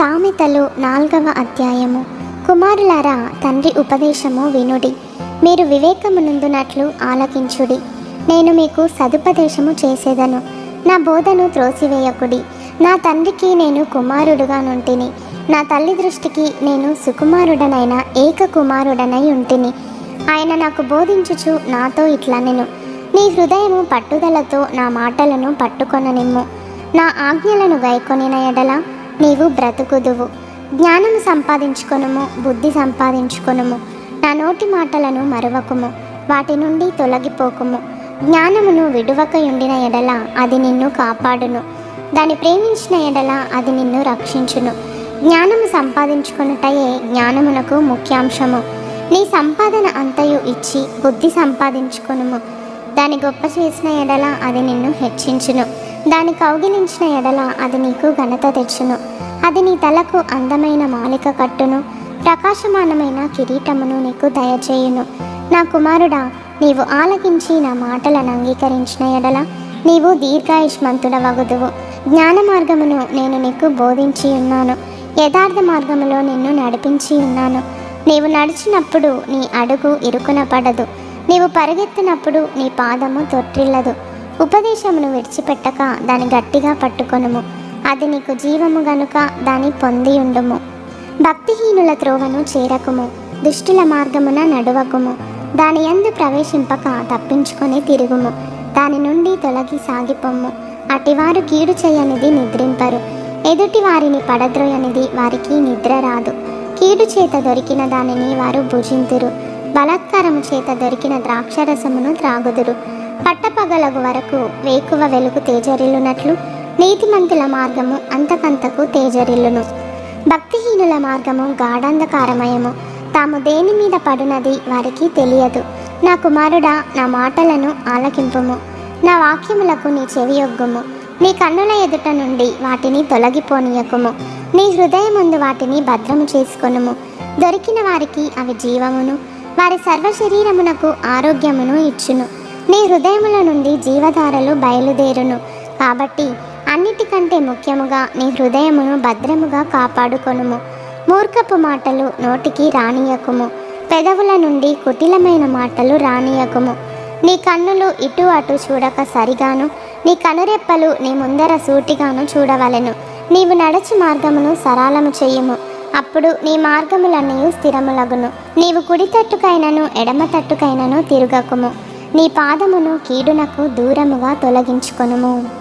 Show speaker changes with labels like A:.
A: సామెతలు నాల్గవ అధ్యాయము. కుమారులారా తండ్రి ఉపదేశము వినుడి. మీరు వివేకమునందునట్లు ఆలకించుడి. నేను మీకు సదుపదేశము చేసేదను. నా బోధను త్రోసివేయకుడి. నా తండ్రికి నేను కుమారుడుగా నుంటిని. నా తల్లి దృష్టికి నేను సుకుమారుడనైన ఏక కుమారుడనై ఉంటిని. ఆయన నాకు బోధించుచు నాతో ఇట్లా నేను నీ హృదయము పట్టుదలతో నా మాటలను పట్టుకొననిమ్ము. నా ఆజ్ఞలను గైకొనిన ఎడల నీవు బ్రతుకుదువు. జ్ఞానము సంపాదించుకొనుము బుద్ధి సంపాదించుకొనుము. నా నోటి మాటలను మరువకుము వాటి నుండి తొలగిపోకుము. జ్ఞానమును విడువక ఉండిన ఎడల అది నిన్ను కాపాడును. దాన్ని ప్రేమించిన ఎడల అది నిన్ను రక్షించును. జ్ఞానము సంపాదించుకొనుటయే జ్ఞానమునకు ముఖ్యాంశము. నీ సంపాదన అంతయు ఇచ్చి బుద్ధి సంపాదించుకొనుము. దాని గొప్ప చేసిన ఎడల అది నిన్ను హెచ్చించును. దాని కౌగిలించిన ఎడల అది నీకు ఘనత తెచ్చును. అది నీ తలకు అందమైన మాలిక కట్టును. ప్రకాశమానమైన కిరీటమును నీకు దయచేయును. నా కుమారుడా నీవు ఆలకించి నా మాటలను అంగీకరించిన ఎడల నీవు దీర్ఘాయుష్మంతుడవగుదువు. జ్ఞాన మార్గమును నేను నీకు బోధించి ఉన్నాను. యథార్థ మార్గములో నిన్ను నడిపించి ఉన్నాను. నీవు నడిచినప్పుడు నీ అడుగు ఇరుకున పడదు. నీవు పరిగెత్తినప్పుడు నీ పాదము తొట్టిల్లదు. ఉపదేశమును విడిచిపెట్టక దాని గట్టిగా పట్టుకొనుము. అది నీకు జీవము గనుక దాని పొంది ఉండుము. భక్తిహీనుల త్రోవను చేరకుము. దుష్టుల మార్గమున నడువకుము. దాని యందు ప్రవేశింపక తప్పించుకొని తిరుగుము. దాని నుండి తొలగి సాగిపోము అటివారు కీడు చేయనిది నిద్రింపరు. ఎదుటి వారిని పడద్రోయనిది వారికి నిద్ర రాదు. కీడు చేత దొరికిన దానిని వారు భుజింతురు. బలాత్కారము చేత దొరికిన ద్రాక్షరసమును త్రాగుదురు. పట్టపగలగు వరకు వేకువ వెలుగు తేజరిల్లునట్లు నీతిమంతుల మార్గము అంతకంతకు తేజరిల్లును. భక్తిహీనుల మార్గము గాఢంధకారమయము. తాము దేని మీద పడునది వారికి తెలియదు. నా కుమారుడా నా మాటలను ఆలకింపుము. నా వాక్యములకు నీ చెవియొగ్గుము నీ కన్నుల ఎదుట నుండి వాటిని తొలగిపోనీయకుము. నీ హృదయముందు వాటిని భద్రము చేసుకొనుము. దొరికిన వారికి అవి జీవమును. వారి సర్వ శరీరమునకు ఆరోగ్యమును ఇచ్చును. నీ హృదయముల నుండి జీవధారలు బయలుదేరును. కాబట్టి అన్నిటికంటే ముఖ్యముగా నీ హృదయమును భద్రముగా కాపాడుకొనుము. మూర్ఖపు మాటలు నోటికి రానియకుము. పెదవుల నుండి కుటిలమైన మాటలు రానియకుము. నీ కన్నులు ఇటు అటు చూడక సరిగాను. నీ కనురెప్పలు నీ ముందర సూటిగాను చూడవలెను. నీవు నడచి మార్గమును సరళము చేయుము. అప్పుడు నీ మార్గములన్నీ స్థిరములగును. నీవు కుడి తట్టుకైనను ఎడమ తట్టుకైనను తిరగకుము. నీ పాదమును కీడునకు దూరముగా తొలగించుకొనుము.